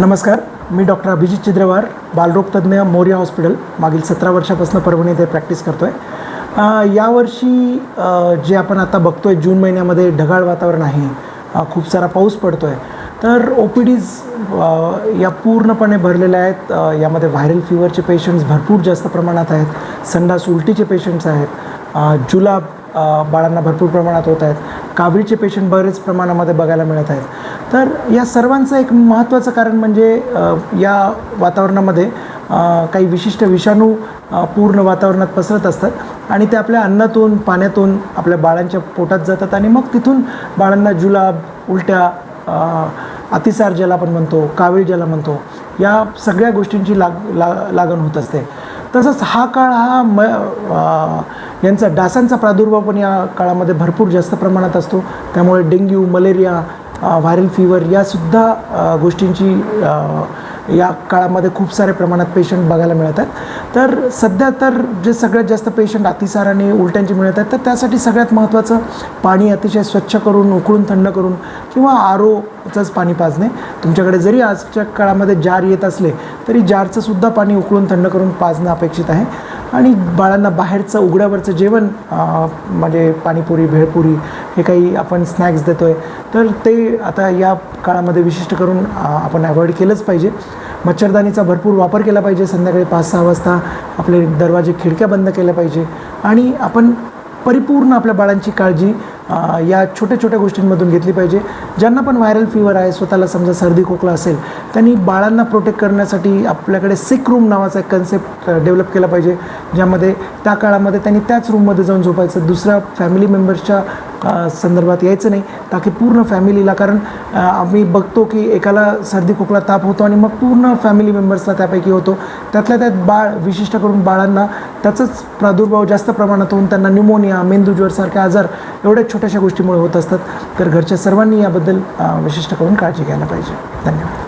नमस्कार मी डॉक्टर अभिजित चिद्रेवार बालरोग तज्ज्ञ मोर्या हॉस्पिटल. मागील सतरा वर्षापासून परभणी इथे प्रॅक्टिस करतो आहे यावर्षी जे आपण आता बघतो आहे जून महिन्यामध्ये ढगाळ वातावरण आहे. खूप सारा पाऊस पडतो आहे तर ओ पी डीज या पूर्णपणे भरलेल्या आहेत. यामध्ये व्हायरल फिवरचे पेशंट्स भरपूर जास्त प्रमाणात आहेत. संडास उलटीचे पेशंट्स आहेत. जुलाब बाळांना भरपूर प्रमाणात होत आहेत. कावीळचे पेशंट बरेच प्रमाणामध्ये बघायला मिळत आहेत. तर या सर्वांचं एक महत्त्वाचं कारण म्हणजे या वातावरणामध्ये काही विशिष्ट विषाणू पूर्ण वातावरणात पसरत असतात आणि ते आपल्या अन्नातून पाण्यातून आपल्या बाळांच्या पोटात जातात आणि मग तिथून बाळांना जुलाब उलट्या अतिसार ज्याला आपण म्हणतो कावीळ ज्याला म्हणतो या सगळ्या गोष्टींची लाग ला लागण होत असते. तसंच हा काळ हा म यांचा डासांचा प्रादुर्भाव पण या काळामध्ये भरपूर जास्त प्रमाणात असतो. त्यामुळे डेंग्यू मलेरिया व्हायरल फिवर यासुद्धा गोष्टींची या काळामध्ये खूप सारे प्रमाणात पेशंट बघायला मिळत आहेत तर सध्या तर जे सगळ्यात जास्त पेशंट अतिसार आणि उलट्यांचे मिळत आहेत तर त्यासाठी सगळ्यात महत्त्वाचं पाणी अतिशय स्वच्छ करून उकळून थंड करून किंवा आर ओचंच पाणी पाजणे. तुमच्याकडे जरी आजच्या काळामध्ये जार येत असले तरी जारचं सुद्धा पाणी उकळून थंड करून पाजणं अपेक्षित आहे. आणि बाळांना बाहेरचं उघड्यावरचं जेवण म्हणजे पाणीपुरी भेळपुरी हे काही आपण स्नॅक्स देतो आहे तर ते आता या काळामध्ये विशिष्ट करून आपण अवॉइड केलंच पाहिजे. मच्छरदाणीचा भरपूर वापर केला पाहिजे. संध्याकाळी पाच सहा वाजता आपले दरवाजे खिडक्या बंद केल्या पाहिजे. आणि आपण परिपूर्ण आपल्या बाळांची काळजी या छोट्या छोट्या गोष्टींमधून घेतली पाहिजे. ज्यांना पण व्हायरल फिवर आहे स्वतःला समजा सर्दी खोकला असेल त्यांनी बाळांना प्रोटेक्ट करण्यासाठी आपल्याकडे सिक रूम नावाचा एक कन्सेप्ट डेव्हलप केला पाहिजे. ज्यामध्ये त्या काळामध्ये त्यांनी त्याच रूममध्ये जाऊन झोपायचं. दुसऱ्या फॅमिली मेंबर्सच्या संदर्भात यायचं नाही. ताकी पूर्ण फॅमिलीला कारण आम्ही बघतो की एकाला सर्दी खोकला ताप होतो आणि मग पूर्ण फॅमिली मेंबर्सला त्यापैकी होतो. त्यातल्या त्यात बाळ विशिष्ट करून बाळांना त्याचाच प्रादुर्भाव जास्त प्रमाणात होऊन त्यांना न्यूमोनिया मेंदूज्वरसारखे आजार एवढ्या छोट्याशा गोष्टीमुळे होत असतात. तर घरच्या सर्वांनी याबद्दल विशिष्ट करून काळजी घ्यायला पाहिजे. धन्यवाद.